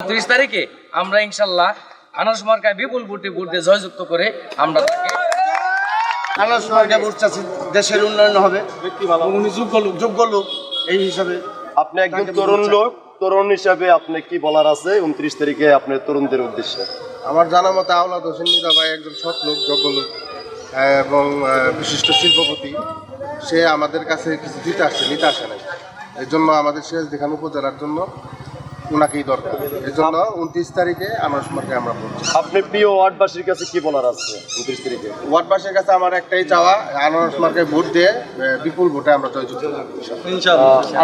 ত্রিশ তারিখে আমরা ইনশাল্লাহ আনারস মার্কায় বিপুল ভোটে ভোট দিয়ে জয়যুক্ত করে আমরা তাকে আনারস মার্কা ভোট চাচ্ছি দেশের উন্নয়ন হবে। উনি যোগ্য লোক। যোগ্য লোক এই হিসাবে আপনি একজন তরুণ লোক তরুণ হিসাবে আপনি কি বলার আছে? উনত্রিশ তারিখে আপনার তরুণদের উদ্দেশ্যে। আমার জানা মতে আওলাদ হোসেন নিদা ভাই একজন সৎ লোক যোগ্য লোক এবং বিশিষ্ট শিল্পপতি। সে আমাদের কাছে কিছু দিতে আসছে নিতে আসে নাই। এর জন্য আমাদের শেষ দেখান উপজেলার জন্য ওনাকেই দরকার। এর জন্য উনত্রিশ তারিখে আমরা বলছি। আপনি প্রিয় ওয়ার্ডবাসীর কাছে কি বলার আছে উনত্রিশ তারিখে? ওয়ার্ডবাসীর কাছে আমার একটাই চাওয়া আনারস মার্কে ভোট দিয়ে বিপুল ভোটে আমরা জয়যুক্ত।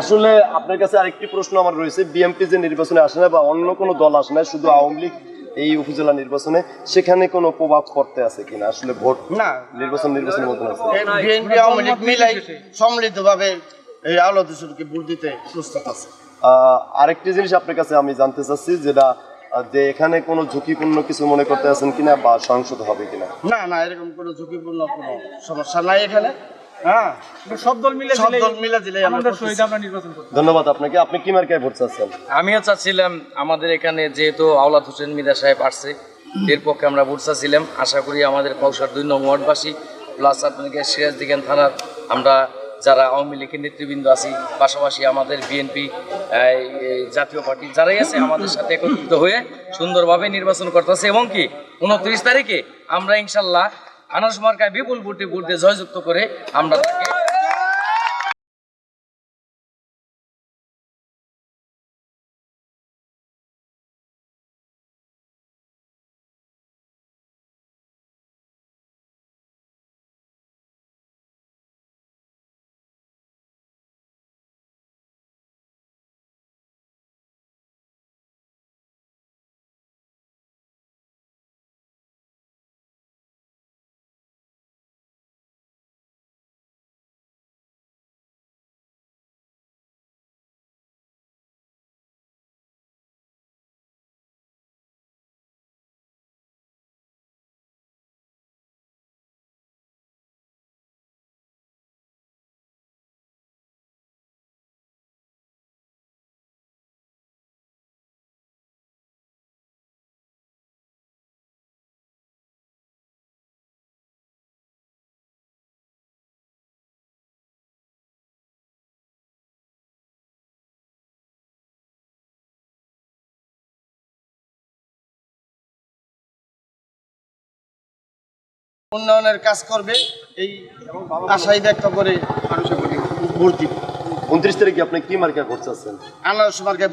আসলে আপনার কাছে আরেকটি প্রশ্ন আমার রয়েছে। বিএমপি যে নির্বাচনে আসে না বা অন্য কোনো দল আসে না শুধু আওয়ামী লীগ এই উপজেলা নির্বাচনে সেখানে কোনো প্রভাব পড়তে আছে কিনা? আসলে ভোট না। নির্বাচন নির্বাচনের মতন আছে বিএনপি আওয়ামী লীগ মিলাই সম্মিলিতভাবে এই আওলাদ হোসেনকে ভোট দিতে প্রস্তুত আছে। আরেকটি জিনিস আপনার কাছে আমি জানতে চাচ্ছি যেটা যে এখানে কোনো ঝুঁকিপূর্ণ কিছু মনে করতে আছেন কিনা বা সংসদ হবে কিনা? না না এরকম কোনো ঝুঁকিপূর্ণ কোনো সমস্যা নাই এখানে। হ্যাঁ ধন্যবাদ আপনাকে। আপনি কি মার্কায় ভোট চাচ্ছেন? আমিও চাচ্ছিলাম আমাদের এখানে যেহেতু আওলাদ হোসেন মিদা সাহেব আসছে এর পক্ষে আমরা ভোট চাচ্ছিলাম। আশা করি আমাদের কৌশল দুই নং ওয়ার্ডবাসী প্লাস আপনাকে সিরাজদিগান থানার আমরা যারা আওয়ামী লীগের নেতৃবৃন্দ আছি, পাশাপাশি আমাদের বিএনপি জাতীয় পার্টি যারাই আছে আমাদের সাথে একত্রিত হয়ে সুন্দরভাবে নির্বাচন করতেছে এবং কি, উনত্রিশ তারিখে আমরা ইনশাল্লাহ আনাস মার্কায় বিপুল ভোটে ভোট দিয়ে জয়যুক্ত করে আমরা তাকে উন্নয়নের কাজ করবে এই আশাই ব্যক্ত করে মানুষের প্রতি ভোট দিবে। উনত্রিশ তারিখে আপনি কি মার্কা করতে আছেন আনারস মার্কে